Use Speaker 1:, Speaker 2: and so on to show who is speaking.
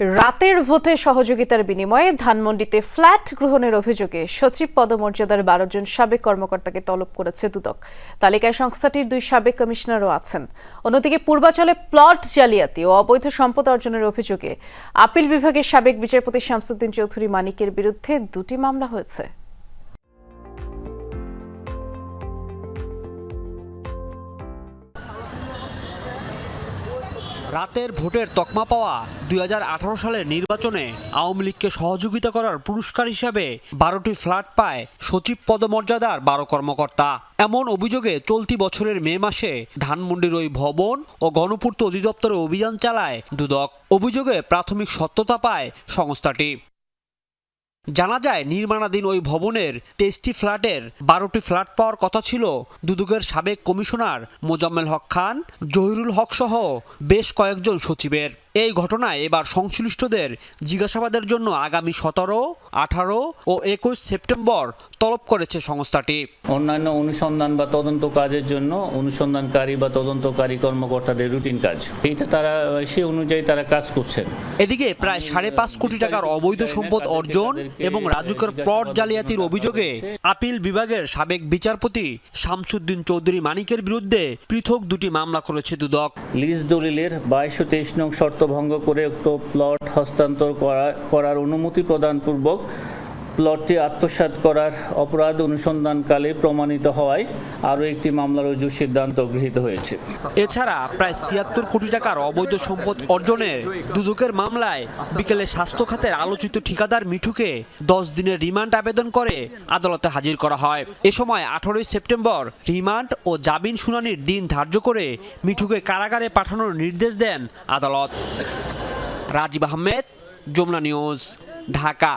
Speaker 1: রাতের ভোটে সহযোগিতার বিনিময়ে ধানমন্ডিতে ফ্ল্যাট গ্রহণের অভিযোগে সচিব পদমর্যাদার বারো জন সাবেক কর্মকর্তাকে তলব করেছে দুদক। তালিকায় সংস্থাটির দুই সাবেক কমিশনারও আছেন। অন্যদিকে পূর্বাচলে প্লট জালিয়াতি ও অবৈধ সম্পদ অর্জনের অভিযোগে আপিল বিভাগের সাবেক বিচারপতি শামসুদ্দিন চৌধুরী মানিকের বিরুদ্ধে দুটি মামলা হয়েছে।
Speaker 2: রাতের ভোটের তকমা পাওয়া দুই হাজার আঠারো সালের নির্বাচনে আওয়ামী লীগকে সহযোগিতা করার পুরস্কার হিসাবে বারোটি ফ্ল্যাট পায় সচিব পদমর্যাদার বারো কর্মকর্তা। এমন অভিযোগে চলতি বছরের মে মাসে ধানমন্ডির ওই ভবন ও গণপূর্ত অধিদপ্তরে অভিযান চালায় দুদক। অভিযোগে প্রাথমিক সত্যতা পায় সংস্থাটি। জানা যায়, নির্মাণাধীন ওই ভবনের তেইশটি ফ্ল্যাটের বারোটি ফ্ল্যাট পাওয়ার কথা ছিল। দুদুকের সাবেক কমিশনার মোজাম্মেল হক খান, জহিরুল হক সহ বেশ কয়েকজন সচিবের। এই ঘটনায় এবার সংশ্লিষ্টদের জিজ্ঞাসাবাদের জন্য আগামী সতেরো আঠারো ও একুশ সেপ্টেম্বর তলব করেছে সংস্থাটি।
Speaker 3: অন্যান্য অনুসন্ধান বা তদন্ত কাজের জন্য অনুসন্ধানকারী বা তদন্তকারী কর্মকর্তাদের রুটিন কাজ। এটা তারা সে অনুযায়ী তারা কাজ করছেন।
Speaker 2: এদিকে প্রায় সাড়ে পাঁচ কোটি টাকার অবৈধ সম্পদ অর্জন এবং রাজুকের প্লট জালিয়াতির অভিযোগে আপিল বিভাগের সাবেক বিচারপতি শামসুদ্দিন চৌধুরী মানিকের বিরুদ্ধে পৃথক দুটি মামলা করেছে দুদক।
Speaker 3: লিজ দলিলের বাইশ ও তেইশ নং শর্ত ভঙ্গ করে উক্ত প্লট হস্তান্তর করা করার অনুমতি প্রদানপূর্বক প্লটটি আত্মসাৎ করার অপরাধ অনুসন্ধানকালে প্রমাণিত হওয়ায় আরও একটি মামলা রুজুর সিদ্ধান্ত গৃহীত হয়েছে।
Speaker 2: এছাড়া প্রায় ছিয়াত্তর কোটি টাকার অবৈধ সম্পদ অর্জনের দুদকের মামলায় বিকেলে স্বাস্থ্য খাতের আলোচিত ঠিকাদার মিঠুকে দশ দিনের রিমান্ড আবেদন করে আদালতে হাজির করা হয়। এ সময় আঠারোই সেপ্টেম্বর রিমান্ড ও জামিন শুনানির দিন ধার্য করে মিঠুকে কারাগারে পাঠানোর নির্দেশ দেন আদালত। রাজীব আহমেদ, যমুনা নিউজ, ঢাকা।